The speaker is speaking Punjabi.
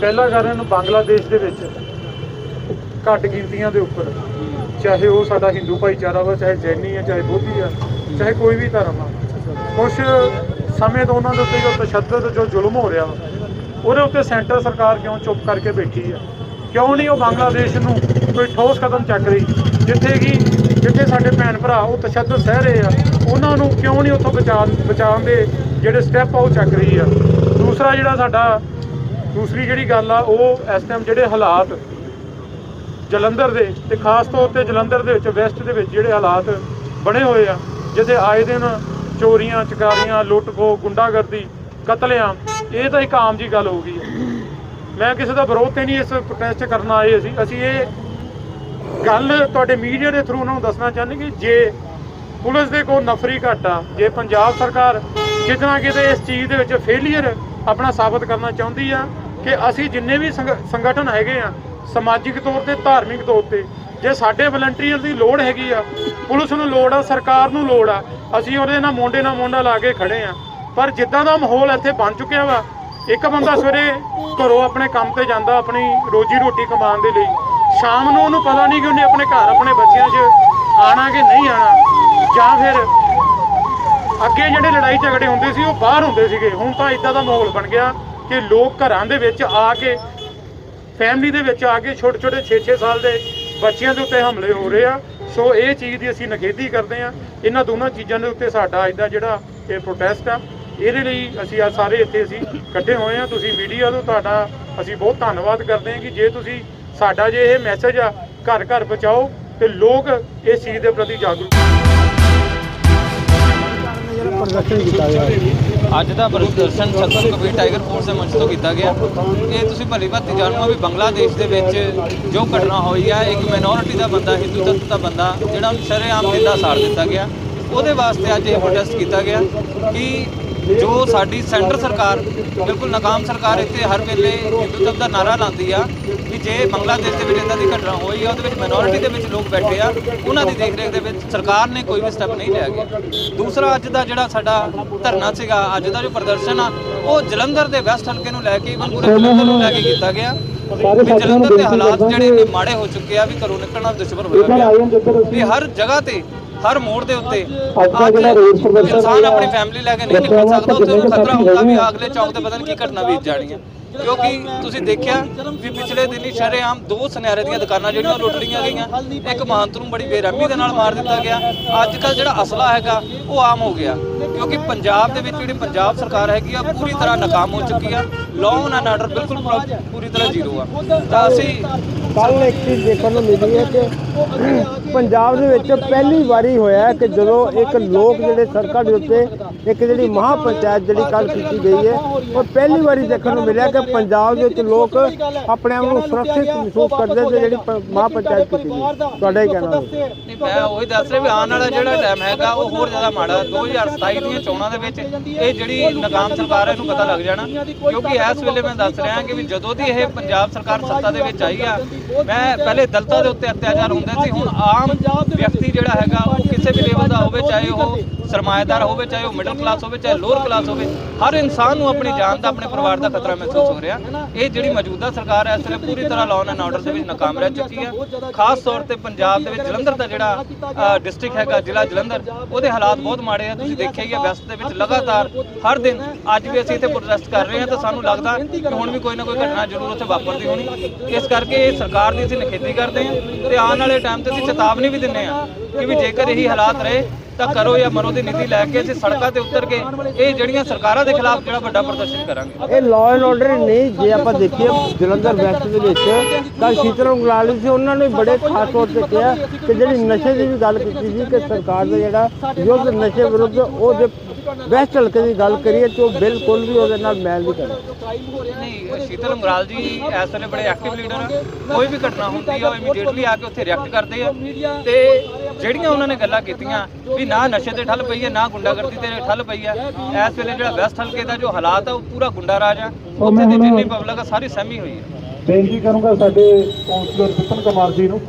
ਪਹਿਲਾ ਕਾਰਨ ਬੰਗਲਾਦੇਸ਼ ਦੇ ਵਿੱਚ ਘੱਟ ਗਿਣਤੀਆਂ ਦੇ ਉੱਪਰ, ਚਾਹੇ ਉਹ ਸਾਡਾ ਹਿੰਦੂ ਭਾਈਚਾਰਾ ਵਾ, ਚਾਹੇ ਜੈਨੀ ਆ, ਚਾਹੇ ਬੋਧੀ ਆ, ਚਾਹੇ ਕੋਈ ਵੀ ਧਰਮ ਆ। ਕੁਝ ਸਮੇਂ ਤੋਂ ਉਹਨਾਂ ਦੇ ਉੱਤੇ ਜੋ ਤਸ਼ੱਦਦ, ਜੋ ਜ਼ੁਲਮ ਹੋ ਰਿਹਾ ਵਾ, ਉਹਦੇ ਉੱਤੇ ਸੈਂਟਰ ਸਰਕਾਰ ਕਿਉਂ ਚੁੱਪ ਕਰਕੇ ਬੈਠੀ ਆ? ਕਿਉਂ ਨਹੀਂ ਉਹ ਬੰਗਲਾਦੇਸ਼ ਨੂੰ ਕੋਈ ਠੋਸ ਕਦਮ ਚੱਕ ਰਹੀ? ਜਿੱਥੇ ਕਿ ਜਿੱਥੇ ਸਾਡੇ ਭੈਣ ਭਰਾ ਉਹ ਤਸ਼ੱਦਦ ਸਹਿ ਰਹੇ ਆ, ਉਹਨਾਂ ਨੂੰ ਕਿਉਂ ਨਹੀਂ ਉੱਥੋਂ ਬਚਾ ਬਚਾਉਣ ਦੇ ਜਿਹੜੇ ਸਟੈਪ ਆ ਉਹ ਚੱਕ ਰਹੀ ਆ? ਦੂਸਰਾ ਜਿਹੜਾ ਸਾਡਾ ਦੂਸਰੀ ਜਿਹੜੀ ਗੱਲ ਆ, ਉਹ ਇਸ ਟਾਈਮ ਜਿਹੜੇ ਹਾਲਾਤ ਜਲੰਧਰ ਦੇ ਤੇ ਖਾਸ ਤੌਰ ਤੇ ਜਲੰਧਰ ਦੇ ਵਿੱਚ ਵੈਸਟ ਦੇ ਵਿੱਚ ਜਿਹੜੇ ਹਾਲਾਤ ਬਣੇ ਹੋਏ ਆ ਜਿੱਥੇ ਆਏ ਦਿਨ ਚੋਰੀਆਂ, ਚਕਾਰੀਆਂ ਲੁੱਟ ਖੋਹ ਗੁੰਡਾਗਰਦੀ, ਕਤਲੇਆਮ, ਇਹ ਤਾਂ ਇੱਕ ਆਮ ਜੀ ਗੱਲ ਹੋ ਗਈ ਹੈ ਮੈਂ ਕਿਸੇ ਦਾ ਵਿਰੋਧ ਤੇ ਨਹੀਂ ਇਸ ਪ੍ਰੋਟੈਸਟ ਕਰਨ ਆਏ ਅਸੀਂ। ਅਸੀਂ ਇਹ ਗੱਲ ਤੁਹਾਡੇ ਮੀਡੀਆ ਦੇ ਥਰੂ ਉਹਨਾਂ ਨੂੰ ਦੱਸਣਾ ਚਾਹੁੰਦੇ ਕਿ ਜੇ ਪੁਲਿਸ ਦੇ ਕੋਲ ਨਫਰੀ ਘੱਟ ਆ, ਜੇ ਪੰਜਾਬ ਸਰਕਾਰ ਕਿਤਨਾ ਕਿਤੇ ਇਸ ਚੀਜ਼ ਦੇ ਵਿੱਚ ਫੇਲਿਅਰ ਆਪਣਾ ਸਾਬਤ ਕਰਨਾ ਚਾਹੁੰਦੀ ਆ ਕਿ ਅਸੀਂ ਜਿੰਨੇ ਵੀ ਸੰਗ- ਸੰਗਠਨ ਹੈਗੇ ਆ, ਸਮਾਜਿਕ ਤੌਰ ਤੇ, ਧਾਰਮਿਕ ਤੌਰ ਤੇ, ਜੇ ਸਾਡੇ ਵਲੰਟੀਅਰ ਦੀ ਲੋੜ ਹੈਗੀ ਆ, ਪੁਲਿਸ ਨੂੰ ਲੋੜ ਆ, ਸਰਕਾਰ ਨੂੰ ਲੋੜ ਆ, ਅਸੀਂ ਉਹਦੇ ਨਾਲ ਮੋਢੇ ਨਾਲ ਮੋਢਾ ਲਾ ਕੇ ਖੜੇ ਆ। ਪਰ ਜਿੱਦਾਂ ਦਾ ਮਾਹੌਲ ਇੱਥੇ ਬਣ ਚੁੱਕਿਆ ਵਾ, ਇੱਕ ਬੰਦਾ ਸਵੇਰੇ ਘਰੋਂ ਆਪਣੇ ਕੰਮ ਤੇ ਜਾਂਦਾ, ਆਪਣੀ ਰੋਜੀ ਰੋਟੀ ਕਮਾਉਣ ਦੇ ਲਈ, ਸ਼ਾਮ ਨੂੰ ਉਹਨੂੰ ਪਤਾ ਨਹੀਂ ਕਿ ਉਹਨੇ ਆਪਣੇ ਘਰ, ਆਪਣੇ ਬੱਚਿਆਂ 'ਚ ਆਣਾ ਕਿ ਨਹੀਂ ਆਣਾ ਜਾਂ ਫਿਰ ਅੱਗੇ ਜਿਹੜੇ ਲੜਾਈ ਝਗੜੇ ਹੁੰਦੇ ਸੀ, ਉਹ ਬਾਹਰ ਹੁੰਦੇ ਸੀਗੇ। ਹੁਣ ਤਾਂ ਇਦਾਂ ਦਾ ਮਾਹੌਲ ਬਣ ਗਿਆ। ਕਿ ਲੋਕ ਘਰਾਂ ਦੇ ਵਿੱਚ ਆ ਕੇ ਫੈਮਿਲੀ ਦੇ ਵਿੱਚ ਆ ਕੇ ਛੋਟੇ ਛੋਟੇ 6-6 ਸਾਲ ਦੇ ਬੱਚਿਆਂ ਦੇ ਉੱਤੇ ਹਮਲੇ ਹੋ ਰਹੇ ਆ। ਸੋ ਇਹ ਚੀਜ਼ ਦੀ ਅਸੀਂ ਨਿਖੇਧੀ ਕਰਦੇ ਆ। ਇਹਨਾਂ ਦੋਨਾਂ ਚੀਜ਼ਾਂ ਦੇ ਉੱਤੇ ਸਾਡਾ ਅੱਜ ਦਾ ਜਿਹੜਾ ਇਹ ਪ੍ਰੋਟੈਸਟ ਆ, ਇਹਦੇ ਲਈ ਅਸੀਂ ਆ ਸਾਰੇ ਇੱਥੇ ਅਸੀਂ ਇਕੱਠੇ ਹੋਏ ਆ। ਤੁਸੀਂ ਮੀਡੀਆ ਤੋਂ ਤੁਹਾਡਾ ਅਸੀਂ ਬਹੁਤ ਧੰਨਵਾਦ ਕਰਦੇ ਹਾਂ ਕਿ ਜੇ ਤੁਸੀਂ ਸਾਡਾ ਜੇ ਇਹ ਮੈਸੇਜ ਆ ਘਰ ਘਰ ਪਹੁੰਚਾਓ ਤੇ ਲੋਕ ਇਸ ਚੀਜ਼ ਦੇ ਪ੍ਰਤੀ ਜਾਗਰੂਕ ਪ੍ਰਦਰਸ਼ਨ ਕੀਤਾ ਗਿਆ ਅੱਜ ਦਾ ਪ੍ਰਦਰਸ਼ਨ ਛਤਰ ਕਬੀਰ ਟਾਈਗਰ ਫੋਰਸ ਦੇ ਮੰਚ ਤੋਂ ਕੀਤਾ ਗਿਆ। ਇਹ ਤੁਸੀਂ ਭਲੀ ਭਾਤੀ ਜਾਣੋ ਵੀ ਬੰਗਲਾਦੇਸ਼ ਦੇ ਵਿੱਚ ਜੋ ਘਟਨਾ ਹੋਈ ਹੈ ਇੱਕ ਮਿਨੋਰਿਟੀ ਦਾ ਬੰਦਾ, ਹਿੰਦੂ ਤੱਤ ਦਾ ਬੰਦਾ, ਜਿਹੜਾ ਉਹਨੂੰ ਸ਼ਰੇਆਮ ਜਿੰਦਾ ਸਾੜ ਦਿੱਤਾ ਗਿਆ। ਉਹਦੇ ਵਾਸਤੇ ਅੱਜ ਇਹ ਪ੍ਰੋਟੈਸਟ ਕੀਤਾ ਗਿਆ ਕਿ ਜੋ ਸਾਡੀ ਸੈਂਟਰ ਸਰਕਾਰ, ਬਿਲਕੁਲ ਨਾਕਾਮ ਸਰਕਾਰ ਇੱਥੇ ਹਰ ਵੇਲੇ ਹਿੰਦੂਤਵ ਦਾ ਨਾਰਾ ਲਾਉਂਦੀ ਆ ਜੇ ਬੰਗਲਾਦੇਸ਼ ਦੇ ਵਿੱਚ ਇਦਾਂ ਦੀ ਘਟਨਾ ਹੋਈ ਆ ਉਹਦੇ ਵਿੱਚ ਮਿਨੋਰਿਟੀ ਦੇ ਵਿੱਚ ਲੋਕ ਬੈਠੇ ਆ ਉਹਨਾਂ ਦੀ ਦੇਖਰੇਖ ਦੇ ਵਿੱਚ ਸਰਕਾਰ ਨੇ ਕੋਈ ਵੀ ਸਟੈਪ ਨਹੀਂ ਲਿਆ ਗਿਆ। ਦੂਸਰਾ ਅੱਜ ਦਾ ਜਿਹੜਾ ਸਾਡਾ ਧਰਨਾ ਸੀਗਾ ਅੱਜ ਦਾ ਜੋ ਪ੍ਰਦਰਸ਼ਨ ਆ ਉਹ ਜਲੰਧਰ ਦੇ ਵੈਸਟ ਹਲਕੇ ਨੂੰ ਲੈ ਕੇ ਪੂਰੇ ਜਲੰਧਰ ਨੂੰ ਲੈ ਕੇ ਕੀਤਾ ਗਿਆ। ਵੀ ਜਲੰਧਰ ਦੇ ਹਾਲਾਤ ਜਿਹੜੇ ਨੇ ਮਾੜੇ ਹੋ ਚੁੱਕੇ ਆ ਵੀ ਘਰੋਂ ਨਿਕਲਣਾ ਦੁਸ਼ਮਣ ਹੋਇਆ ਪਿਆ ਵੀ ਹਰ ਜਗ੍ਹਾ ਤੇ ਹਰ ਮੋੜ ਦੇ ਉੱਤੇ ਅੱਜ ਇਨਸਾਨ ਆਪਣੀ ਫੈਮਿਲੀ ਲੈ ਕੇ ਨਹੀਂ ਨਿਕਲ ਸਕਦਾ ਉੱਥੇ ਉਹਨੂੰ ਖਤਰਾ ਹੁੰਦਾ ਵੀ ਅਗਲੇ ਚੌਕ ਤੇ ਪਤਾ ਨਹੀਂ ਕੀ ਘਟਨਾ ਬੀਤ ਜਾਣੀ ਹੈ ਕਿਉਂਕਿ ਤੁਸੀਂ ਦੇਖਿਆ ਵੀ ਪਿਛਲੇ ਦਿਨੀ ਸ਼ਰੇਆਮ ਦੋ ਸੁਨਿਆਰੇ ਦੀਆਂ ਦੁਕਾਨਾਂ ਜਿਹੜੀਆਂ ਲੁੱਟ ਲਈਆਂ ਗਈਆਂ, ਇੱਕ ਮਹੰਤ ਨੂੰ ਬੜੀ ਬੇਰਹਿਮੀ ਦੇ ਨਾਲ ਮਾਰ ਦਿੱਤਾ ਗਿਆ ਅੱਜ ਕੱਲ ਜਿਹੜਾ ਅਸਲਾ ਹੈਗਾ, ਉਹ ਆਮ ਹੋ ਗਿਆ। ਕਿਉਂਕਿ ਪੰਜਾਬ ਦੇ ਵਿੱਚ ਜਿਹੜੀ ਪੰਜਾਬ ਸਰਕਾਰ ਹੈਗੀ ਆ ਪੂਰੀ ਤਰ੍ਹਾਂ ਨਾਕਾਮ ਹੋ ਚੁੱਕੀ ਆ ਲਾਅ ਐਂਡ ਆਰਡਰ ਬਿਲਕੁਲ ਪੂਰੀ ਤਰ੍ਹਾਂ ਜ਼ੀਰੋ ਆ। ਤਾਂ ਅਸੀਂ ਕੱਲ ਇੱਕ ਚੀਜ਼ ਦੇਖਣ ਨੂੰ ਮਿਲੀ ਹੈ ਕਿ ਪੰਜਾਬ ਦੇ ਵਿੱਚ ਪਹਿਲੀ ਵਾਰੀ ਹੋਇਆ ਕਿ ਜਦੋਂ ਇੱਕ ਲੋਕ ਜਿਹੜੇ ਸੜਕਾਂ ਦੇ ਉੱਤੇ ਇੱਕ ਜਿਹੜੀ ਮਹਾ ਪੰਚਾਇਤ ਜਿਹੜੀ ਕੱਲ ਕੀਤੀ ਗਈ ਹੈ, ਉਹ ਪਹਿਲੀ ਵਾਰੀ ਦੇਖਣ ਨੂੰ ਮਿਲਿਆ ਕਿ ਪੰਜਾਬ ਦੇ ਵਿੱਚ ਲੋਕ ਆਪਣੇ ਆਪ ਨੂੰ ਸੁਰੱਖਿਅਤ ਮਹਿਸੂਸ ਕਰਦੇ ਤੇ ਜਿਹੜੀ ਮਹਾ ਪੰਚਾਇਤ ਕੀਤੀ ਗਈ ਤੁਹਾਡਾ ਹੀ ਕਹਿਣਾ ਨਹੀਂ, ਮੈਂ ਉਹੀ ਦੱਸ ਰਿਹਾ ਵੀ ਆਉਣ ਵਾਲਾ ਜਿਹੜਾ ਟਾਈਮ ਹੈਗਾ, ਉਹ ਹੋਰ ਜ਼ਿਆਦਾ ਮਾੜਾ 2027 ਦੀਆਂ ਚੋਣਾਂ ਦੇ ਵਿੱਚ ਇਹ ਜਿਹੜੀ ਨਾਕਾਮ ਸਰਕਾਰ ਹੈ, ਇਹਨੂੰ ਪਤਾ ਲੱਗ ਜਾਣਾ। ਕਿਉਂਕਿ ਇਸ ਵੇਲੇ ਮੈਂ ਦੱਸ ਰਿਹਾ ਕਿ ਵੀ ਜਦੋਂ ਦੀ ਇਹ ਪੰਜਾਬ ਸਰਕਾਰ ਸੱਤਾ ਦੇ ਵਿੱਚ ਆਈ ਆ ਮੈਂ ਪਹਿਲੇ ਦਲਤਾਂ ਦੇ ਉੱਤੇ ਅਤਿਆਚਾਰ ਹੁੰਦੇ ਸੀ ਹੁਣ ਆਮ ਵਿਅਕਤੀ ਜਿਹੜਾ ਹੈਗਾ ਉਹ ਕਿਸੇ ਵੀ ਲੈਵਲ ਦਾ ਹੋਵੇ ਚਾਹੇ ਉਹ ਸਰਮਾਏਦਾਰ ਹੋਵੇ, ਚਾਹੇ ਉਹ ਮਿਡਲ ਕਲਾਸ ਹੋਵੇ, ਚਾਹੇ ਲੋਅਰ ਕਲਾਸ ਹੋਵੇ, ਹਰ ਇਨਸਾਨ ਨੂੰ ਆਪਣੀ ਜਾਨ ਦਾ, ਆਪਣੇ ਪਰਿਵਾਰ ਦਾ ਖਤਰਾ ਮਹਿਸੂਸ ਹੋ ਰਿਹਾ। ਇਹ ਜਿਹੜੀ ਮੌਜੂਦਾ ਸਰਕਾਰ ਹੈ, ਇਸ ਵੇਲੇ ਪੂਰੀ ਤਰ੍ਹਾਂ ਲਾਅ ਐਂਡ ਆਰਡਰ ਦੇ ਵਿੱਚ ਨਾਕਾਮ ਰਹਿ ਚੁੱਕੀ ਹੈ। ਖਾਸ ਤੌਰ ਤੇ ਪੰਜਾਬ ਦੇ ਵਿੱਚ ਜਲੰਧਰ ਦਾ ਜਿਹੜਾ ਡਿਸਟ੍ਰਿਕਟ ਹੈਗਾ, ਜ਼ਿਲ੍ਹਾ ਜਲੰਧਰ, ਉਹਦੇ ਹਾਲਾਤ ਬਹੁਤ ਮਾੜੇ ਆ। ਤੁਸੀਂ ਦੇਖਿਆ ਹੀ ਹੈ ਵੈਸਟ ਦੇ ਵਿੱਚ ਲਗਾਤਾਰ ਹਰ ਦਿਨ ਅੱਜ ਵੀ ਅਸੀਂ ਇੱਥੇ ਪ੍ਰੋਟੈਸਟ ਕਰ ਰਹੇ ਹਾਂ ਤਾਂ ਸਾਨੂੰ ਲੱਗਦਾ ਕਿ ਹੁਣ ਵੀ ਕੋਈ ਨਾ ਕੋਈ ਘਟਨਾ ਜ਼ਰੂਰ ਉੱਥੇ ਵਾਪਰਦੀ ਹੋਣੀ। ਇਸ ਕਰਕੇ ਇਹ ਸਰਕਾਰ ਦੀ ਅਸੀਂ ਨਿਖੇਧੀ ਕਰਦੇ ਹਾਂ ਤੇ ਆਉਣ ਵਾਲੇ ਟਾਈਮ ਤੇ ਅਸੀਂ ਚੇਤਾਵਨੀ ਵੀ ਦਿੰਦੇ ਹਾਂ ਕਿ ਵੀ ਜੇਕਰ ਇਹੀ ਹਾਲਾਤ ਰਹੇ ਤਾਂ ਕਰੋ ਜਾਂ ਮਰੋ ਦੀ ਨੀਤੀ ਲੈ ਕੇ ਅਸੀਂ ਸੜਕਾਂ ਤੇ ਉਤਰ ਕੇ ਇਹ ਜਿਹੜੀਆਂ ਸਰਕਾਰਾਂ ਦੇ ਖਿਲਾਫ ਜਿਹੜਾ ਵੱਡਾ ਪ੍ਰਦਰਸ਼ਨ ਕਰਾਂਗੇ। ਇਹ ਲਾਅ ਐਂਡ ਆਰਡਰ ਨਹੀਂ, ਜੇ ਆਪਾਂ ਦੇਖੀਏ ਜਲੰਧਰ ਵੈਸਟ ਦੇ ਵਿੱਚ ਕੱਲ ਸ਼ੀਤਲ ਗੁਲਾਲੀ ਸੀ, ਉਹਨਾਂ ਨੇ ਬੜੇ ਖਾਸ ਤੌਰ ਤੇ ਕਿਹਾ ਕਿ ਜਿਹੜੀ ਨਸ਼ੇ ਦੀ ਵੀ ਗੱਲ ਕੀਤੀ ਸੀ ਕਿ ਸਰਕਾਰ ਦਾ ਜਿਹੜਾ ਯੁੱਧ ਨਸ਼ੇ ਵਿਰੁੱਧ ਉਹ ਜੇ ਵੈਸਟ ਹਲਕੇ ਦੀ ਗੱਲ ਕਰੀਏ ਤੇ ਉਹ ਬਿਲਕੁਲ ਵੀ ਉਹਦੇ ਨਾਲ ਮੈਲ ਨਹੀਂ ਕਰਦਾ। ਨਹੀਂ ਸ਼ੀਤਲ ਅੰਗਰਾਲ ਜੀ ਇਸ ਵੇਲੇ ਬੜੇ ਐਕਟਿਵ ਲੀਡਰ ਆ। ਕੋਈ ਵੀ ਘਟਨਾ ਹੁੰਦੀ ਆ ਉਹ ਇਮੀਡੀਏਟਲੀ ਆ ਕੇ ਉੱਥੇ ਰਿਐਕਟ ਕਰਦੇ ਆ। ਤੇ ਜਿਹੜੀਆਂ ਉਹਨਾਂ ਨੇ ਗੱਲਾਂ ਕੀਤੀਆਂ ਵੀ ਨਾ ਨਸ਼ੇ ਤੇ ਠੱਲ ਪਈ ਹੈ ਨਾ ਗੁੰਡਾਗਰਦੀ ਤੇ ਠੱਲ ਪਈ ਹੈ ਇਸ ਵੇਲੇ ਜਿਹੜਾ ਵੈਸਟ ਹਲਕੇ ਦਾ ਜੋ ਹਾਲਾਤ ਆ ਉਹ ਪੂਰਾ ਗੁੰਡਾ ਰਾਜ ਆ ਉੱਥੇ ਦੀ ਜਿੰਨੀ ਪਬਲਿਕ ਆ ਸਾਰੀ ਸਹਿਮੀ ਹੋਈ ਹੈ ਬੇਨਤੀ ਕਰੂੰਗਾ ਸਾਡੇ ਕਾਉਂਸਲਰ ਵਿਪਨ ਕੁਮਾਰ ਜੀ ਨੂੰ